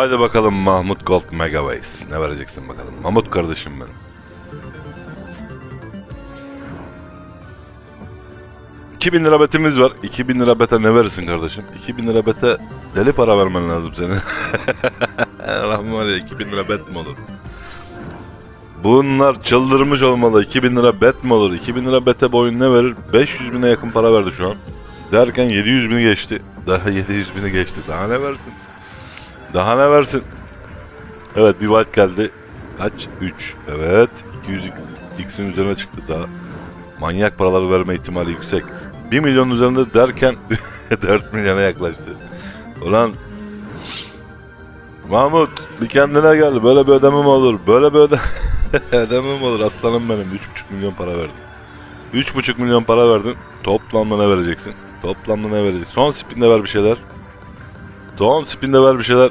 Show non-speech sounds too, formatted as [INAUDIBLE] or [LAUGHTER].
Haydi bakalım Mahmut Gold Megaways. Ne vereceksin bakalım. Mahmut kardeşim benim. 2000 lira betimiz var. 2000 lira bete ne verirsin kardeşim? 2000 lira bete deli para vermen lazım senin. [LAUGHS] Lan var ya 2000 lira bet mi olur? Bunlar çıldırmış olmalı. 2000 lira bet mi olur? 2000 lira bete boyun ne verir? 500 bine yakın para verdi şu an. Derken 700 bini geçti. Daha 700 bini geçti. Daha ne versin? Daha ne versin? Evet bir white geldi. Kaç? 3. Evet. 200 x'in üzerine çıktı daha. Manyak paralar verme ihtimali yüksek. 1 milyon üzerinde derken [LAUGHS] 4 milyona yaklaştı. Ulan Mahmut bir kendine gel. Böyle bir ödeme mi olur? Böyle bir öde [LAUGHS] ödeme mi olur? Aslanım benim. 3,5 milyon para verdin. 3,5 milyon para verdin. Toplamda ne vereceksin? Toplamda ne vereceksin? Son spinde ver bir şeyler. Son spinde ver bir şeyler.